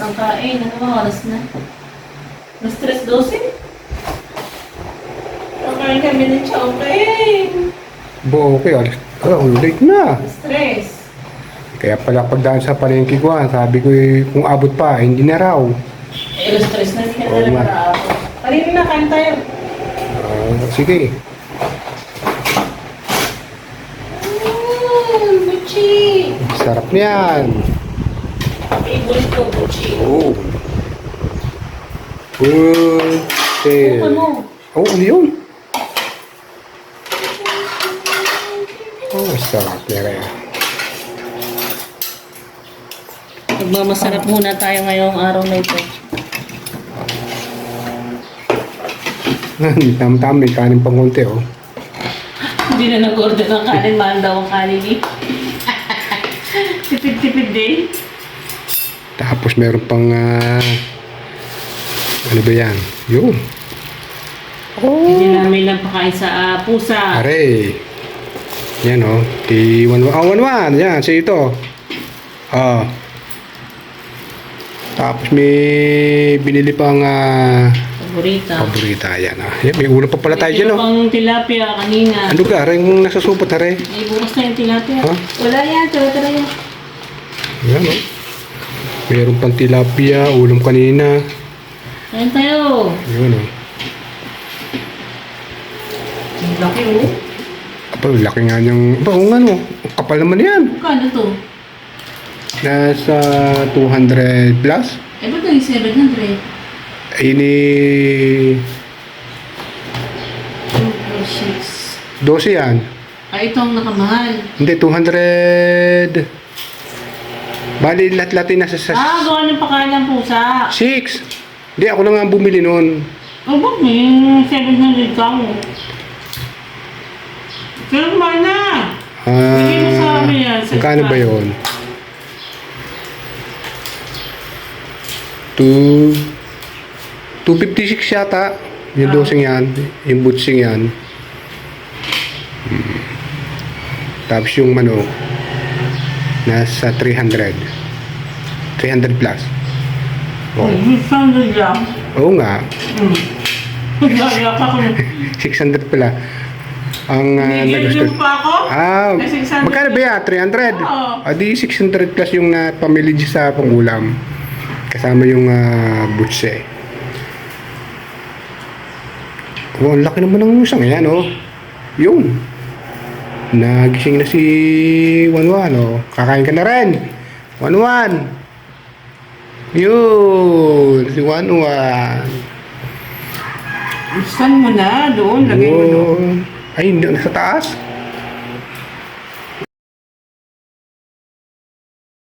ang kain. Ano ba oras na? Mas stress 12? Kakain kami ng chowking. Bo, okay. Alis. Ah, late na. Stress. Kaya pala pagdaan sa palengke ko, ah, sabi ko eh, kung abot pa, hindi na raw. Eh, alas stress na. Hindi ka talaga nakaabot. Kanina na, kain tayo. Ah, sige. Mmm, Buchi. Sarap niyan. Favorite ko, Buchi. Oh. Mo? Oh, ano yun? Oh, sarap kaya. Magmamasarap muna tayo ngayong araw na ito. Tam-tam, may kanin pang konti, oh. Hindi na nag-order ng kanin, mahal daw ang kanin eh. Tipid-tipid din. Tapos meron pang, ah, ano ba yan? Yun. Hindi Oh, namin lang pakain sa ah, pusa. are. Yan, oh. Di one one. Oh, one one. Yan, sa ito. Ah. Tapos may binili pang, ah, Paborita. paborita. Yan, ah. Yan, may ulam pa pala tayo dyan, oh. pang tilapia kanina. Ano ka? Yung nasa supot, are. Eh, bukas na yung tilapia. Ha? Wala yan, tara-tara yan. Yan, oh. Meron pang tilapia, ulam kanina. Kain tayo. Yun, oh. Ang laki oh. Aba, laki nga niyang... Aba, oo nga, no. Ang Kapal naman yan. Kano to? Nasa 200 plus. Eh, ba't yung 700? Ay, ni... 2, 4, 6. 12 yan. Ah, ito ang nakamahal. Hindi, 200... Bali, lahat-lahat ay nasa sa... Ah, gawa ng pakain ng pusa. 6. Hindi, ako lang nga ang bumili noon. Oh, ba't may 700 ka mo? Pero kumain na. Bigay mo sa Ah, amin yan, sa magkano ba yun? Two... 256 yata. Yung Ah. dosing yan. Yung butsing yan. Hmm. Tapos yung manok, nasa 300. 300 plus. Oh, Oh. 600 lang. Oo nga. Hmm. Gaya pa ko. 600 pala. Ang uh, Nag-YouTube pa ako? Ah, May 600 magkano ba yan? 300? Oo. Ah, di 600 plus yung na pamili dyan sa pangulam. Kasama yung uh, butse. Oh, ang laki naman ng isang yan, oh. Yung. Nagising na si Wanwan, oh. Kakain ka na rin. Wanwan. Yun. Si Wanwan. Saan mo na? Doon, lagay mo doon. Ay, hindi. Nasa taas.